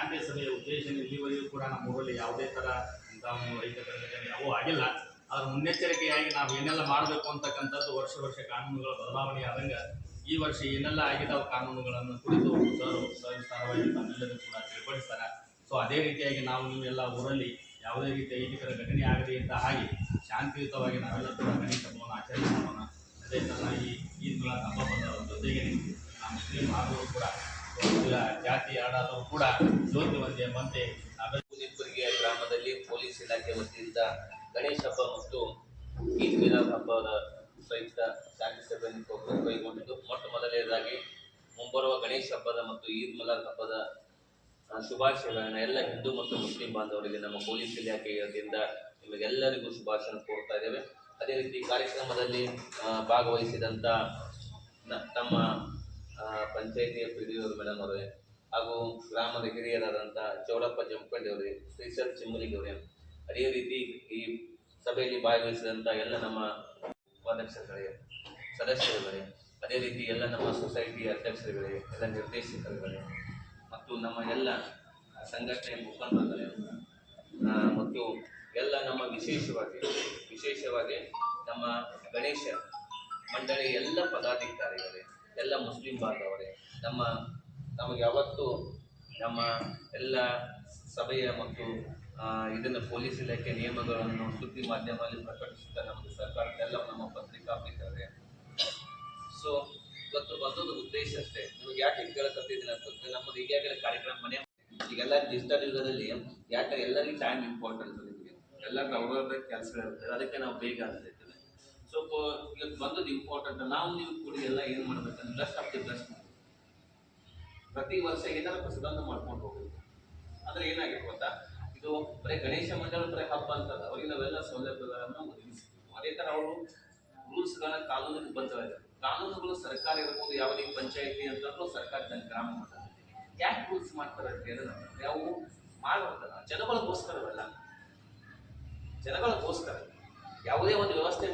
ಶಾಂತಿ ಸಭೆಯ ಉದ್ದೇಶ ಇಲ್ಲಿವರೆಗೂ ಕೂಡ ನಮ್ಮ ಊರಲ್ಲಿ ಯಾವುದೇ ಥರ ಇಂಥ ಒಂದು ಅಹಿತಕರ ಘಟನೆ ಯಾವೂ ಆಗಿಲ್ಲ. ಅದರ ಮುನ್ನೆಚ್ಚರಿಕೆಯಾಗಿ ನಾವು ಏನೆಲ್ಲ ಮಾಡಬೇಕು ಅಂತಕ್ಕಂಥದ್ದು ವರ್ಷ ವರ್ಷ ಕಾನೂನುಗಳ ಬದಲಾವಣೆ ಆದಂಗೆ ಈ ವರ್ಷ ಏನೆಲ್ಲ ಆಗಿದಾವ ಕಾನೂನುಗಳನ್ನು ಕುರಿತು ಸರ್ ಸವಿಸ್ತಾರವಾಗಿ ತಮ್ಮೆಲ್ಲರೂ ಕೂಡ ತಿಳಿಪಡಿಸ್ತಾರೆ. ಸೊ ಅದೇ ರೀತಿಯಾಗಿ ನಾವು ನೀವೆಲ್ಲ ಊರಲ್ಲಿ ಯಾವುದೇ ರೀತಿಯ ಅಹಿತಕರ ಘಟನೆ ಆಗಲಿ ಅಂತ ಹಾಗೆ ಶಾಂತಿಯುತವಾಗಿ ನಾವೆಲ್ಲ ಕೂಡ ಗಣೇಶ ಹಬ್ಬವನ್ನು ಆಚರಿಸೋಣ ಅದೇ ತರ ಈ ಈದ್ಗಳ ಹಬ್ಬ ಬಂದ ಜೊತೆಗೆ ನಮ್ಮ ಮುಸ್ಲಿಂ ಆದರೂ ಕೂಡ ಒಂದು ಜಾತಿ ಆಡಾದವರು ಕೂಡ ಜ್ಯೋತಿ ಒಂದೇ ಮಂತೆ ನಾವೆಲ್ಲ ಗ್ರಾಮದಲ್ಲಿ ಪೊಲೀಸ್ ಇಲಾಖೆ ವತಿಯಿಂದ ಗಣೇಶ ಹಬ್ಬ ಮತ್ತು ಈದ್ ಮಿಲಾದ್ ಹಬ್ಬದ ಪ್ರಯುಕ್ತ ಶಾಂತಿ ಕೈ- ಕೈಗೊಂಡಿದ್ದು. ಮೊಟ್ಟ ಮೊದಲನೇದಾಗಿ ಮುಂಬರುವ ಗಣೇಶ ಹಬ್ಬದ ಮತ್ತು ಈದ್ ಮಿಲಾದ್ ಹಬ್ಬದ ಶುಭಾಶಯಗಳನ್ನು ಎಲ್ಲ ಹಿಂದೂ ಮತ್ತು ಮುಸ್ಲಿಂ ಬಾಂಧವರಿಗೆ, ನಮ್ಮ ಪೊಲೀಸ್ ಇಲಾಖೆಯಿಂದ ನಿಮಗೆಲ್ಲರಿಗೂ ಶುಭಾಶಯ ಕೋರ್ತಾ ಇದ್ದೇವೆ. ಅದೇ ರೀತಿ ಕಾರ್ಯಕ್ರಮದಲ್ಲಿ ಭಾಗವಹಿಸಿದಂಥ ನಮ್ಮ ಪಂಚಾಯಿತಿಯ ಪಿ ಡಿ ಅವರು ಮೇಡಮ್ ಅವರೇ ಹಾಗೂ ಗ್ರಾಮದ ಹಿರಿಯರಾದಂಥ ಚೌಡಪ್ಪ ಜಂಪಂಡಿ ಅವರೇ ಶ್ರೀಸರ್ ಚಿಮ್ಮಲಿಗೆ ಅವರೇ ಅದೇ ರೀತಿ ಈ ಸಭೆಯಲ್ಲಿ ಭಾಗವಹಿಸಿದಂಥ ಎಲ್ಲ ನಮ್ಮ ಉಪಾಧ್ಯಕ್ಷರುಗಳೇ, ಸದಸ್ಯರುಗಳೇ, ಅದೇ ರೀತಿ ಎಲ್ಲ ನಮ್ಮ ಸೊಸೈಟಿಯ ಅಧ್ಯಕ್ಷರುಗಳೇ, ಎಲ್ಲ ನಿರ್ದೇಶಕರುಗಳೇ, ಮತ್ತು ನಮ್ಮ ಎಲ್ಲ ಸಂಘಟನೆಯ ಮುಖಂಡರುಗಳೇ ಮತ್ತು ಎಲ್ಲ ನಮ್ಮ ವಿಶೇಷವಾಗಿ ವಿಶೇಷವಾಗಿ ನಮ್ಮ ಗಣೇಶ ಮಂಡಳಿ ಎಲ್ಲ ಪದಾಧಿಕಾರಿಗಳೇ ಎಲ್ಲ ಮುಸ್ಲಿಂ ಬಾಂಧವರೇ, ನಮ್ಮ, ನಮಗೆ ಅವತ್ತು ನಮ್ಮ ಎಲ್ಲ ಸಭೆಯ ಮತ್ತು ಇದನ್ನು ಪೊಲೀಸ್ ಇಲಾಖೆ ನಿಯಮಗಳನ್ನು ಸುದ್ದಿ ಮಾಧ್ಯಮದಲ್ಲಿ ಪ್ರಕಟಿಸುತ್ತಾ ನಮ್ಮ ಸರ್ಕಾರಕ್ಕೆಲ್ಲ ನಮ್ಮ ಪತ್ರಿಕಾ ಮಿತ್ರರೇ ಸೊ ಇವತ್ತು ಬಂದೊಂದು ಉದ್ದೇಶ ಅಷ್ಟೇ. ನಿಮಗೆ ಯಾಕೆ ಕೇಳಕತ್ತಿದ್ದೀನಿ ಅಂತಂದ್ರೆ ನಮ್ಮದು ಈಗಾಗಲೇ ಕಾರ್ಯಕ್ರಮ ಮನೆ. ಈಗೆಲ್ಲ ಡಿಜಿಟಲ್ ಯುಗದಲ್ಲಿ ಯಾಕೆ ಎಲ್ಲರಿಗೂ ಟೈಮ್ ಇಂಪಾರ್ಟೆಂಟ್ ನಿಮಗೆ? ಎಲ್ಲ ಅವ್ರವ್ರ ಇರುತ್ತೆ. ಅದಕ್ಕೆ ನಾವು ಬೇಗ ಆಗ್ತೈತದೆ ಸೊ ಇವತ್ತು ಬಂದದ್ದು ಇಂಪಾರ್ಟೆಂಟ್ ನಾವು ನೀವು ಕೂಡ ಎಲ್ಲ ಏನು ಮಾಡ್ಬೇಕಂದ್ರೆ ಬೆಸ್ಟ್ ಆಫ್ ದಿ ಬೆಸ್ಟ್ ಪ್ರತಿ ವರ್ಷ ಏನಾರ ಹೊಸದನ್ನು ಮಾಡ್ಕೊಂಡು ಹೋಗ್ಬೇಕು. ಅಂದ್ರೆ ಏನಾಗಿದೆ ಗೊತ್ತಾ? ಇದು ಬರೀ ಗಣೇಶ ಮಂಡಳ ಬರೀ ಹಬ್ಬ ಅಂತಲ್ಲ, ಅವ್ರಿಗೆ ನಾವೆಲ್ಲ ಸೌಲಭ್ಯಗಳನ್ನು ಒದಗಿಸ್ತೀವಿ ಅದೇ ಥರ ಅವರು ರೂಲ್ಸ್ಗಳನ್ನ ಕಾನೂನಿಗೆ ಬದ್ಧವಾಗಿದೆ ಕಾನೂನುಗಳು ಸರ್ಕಾರ ಇರ್ಬೋದು, ಯಾವುದೇ ಪಂಚಾಯತಿ ಅಂತಂದ್ರೂ ಸರ್ಕಾರ ತನ್ನ ಗ್ರಾಮ ಮಟ್ಟ ಯಾಕೆ ರೂಲ್ಸ್ ಮಾಡ್ತಾರೆ ಅಂತ ಹೇಳಿದ್ರೆ ನಾವು ಜನಗಳಗೋಸ್ಕರ ಜನಗಳಿಗೋಸ್ಕರವಲ್ಲ. ಜನಗಳಿಗೋಸ್ಕರ. ಯಾವುದೇ ಒಂದು ವ್ಯವಸ್ಥೆ